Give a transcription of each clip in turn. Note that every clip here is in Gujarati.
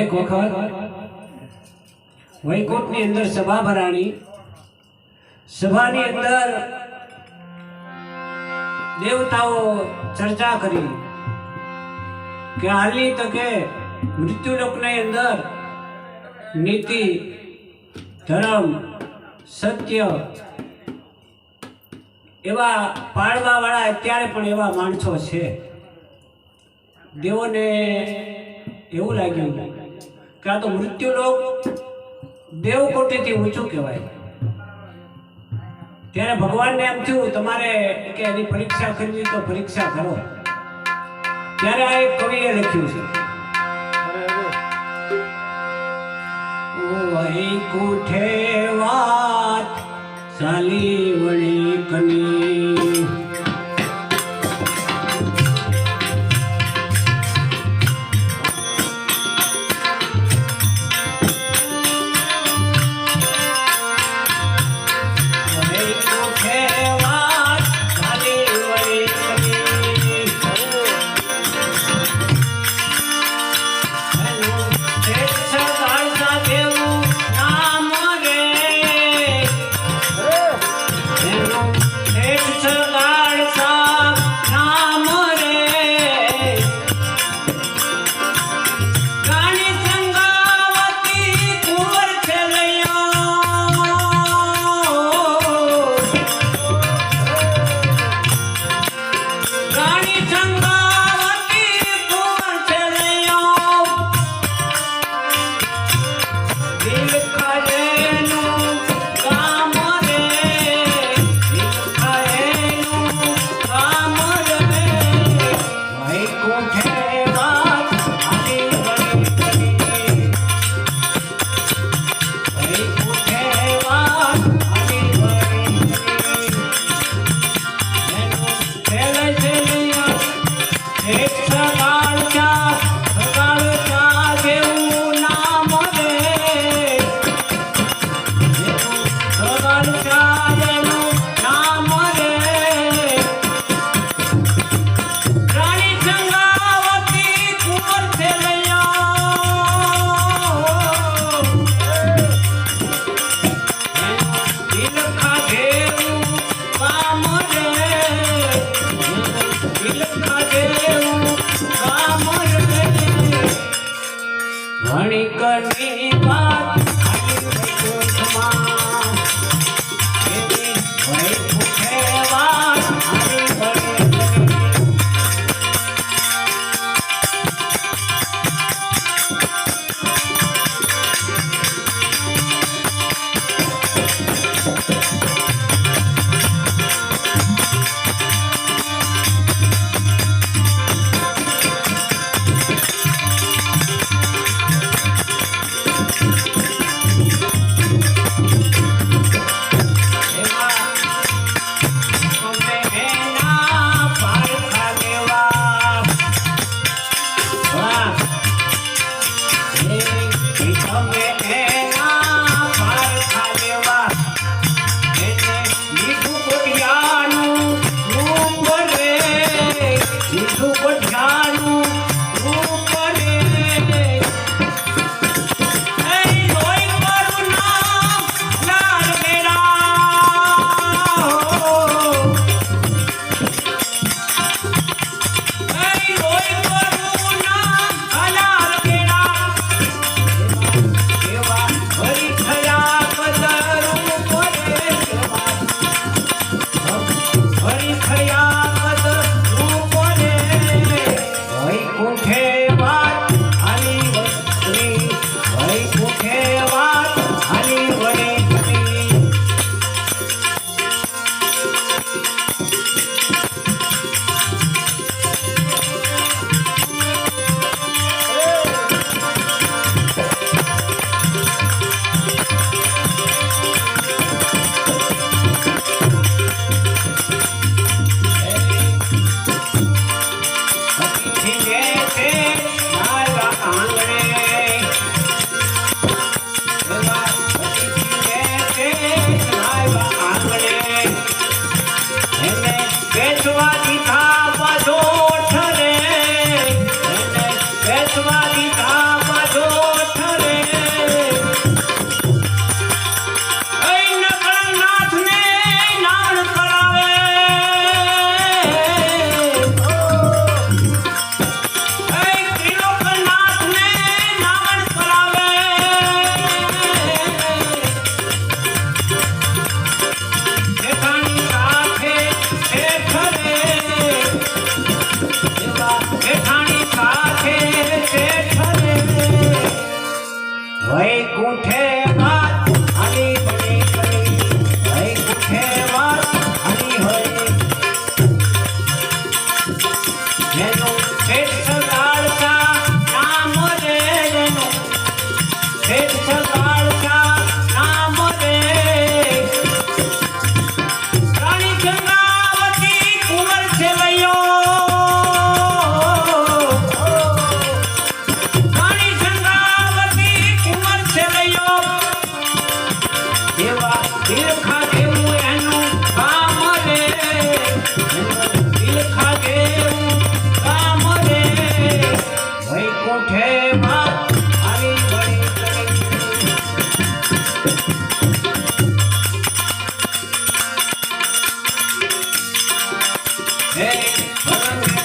એક વખત વૈકુંઠની અંદર સભા ભરાણી, સભાની અંદર દેવતાઓ ચર્ચા કરી કે હાલની તકે મૃત્યુલોકની અંદર નીતિ, ધર્મ, સત્ય એવા પાળવા વાળા અત્યારે પણ એવા માણસો છે. દેવોને એવું લાગ્યું કે આ તો મૃત્યુલોક દેવકોટીથી ઊંચું કહેવાય. ત્યારે ભગવાનને એમ થયું, તમારે કે એની પરીક્ષા કરવી તો પરીક્ષા કરો. ત્યારે આ એક કવિએ લખ્યું છે. વૈકુંઠે વાત ચાલી વણિકની વાત એને બેસવા દીધા પાછો ઠરે એને બેસવા દીધા હે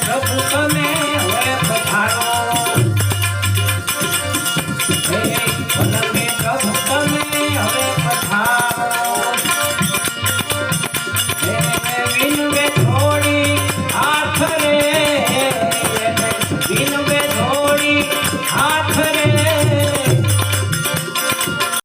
પ્રભુ તમે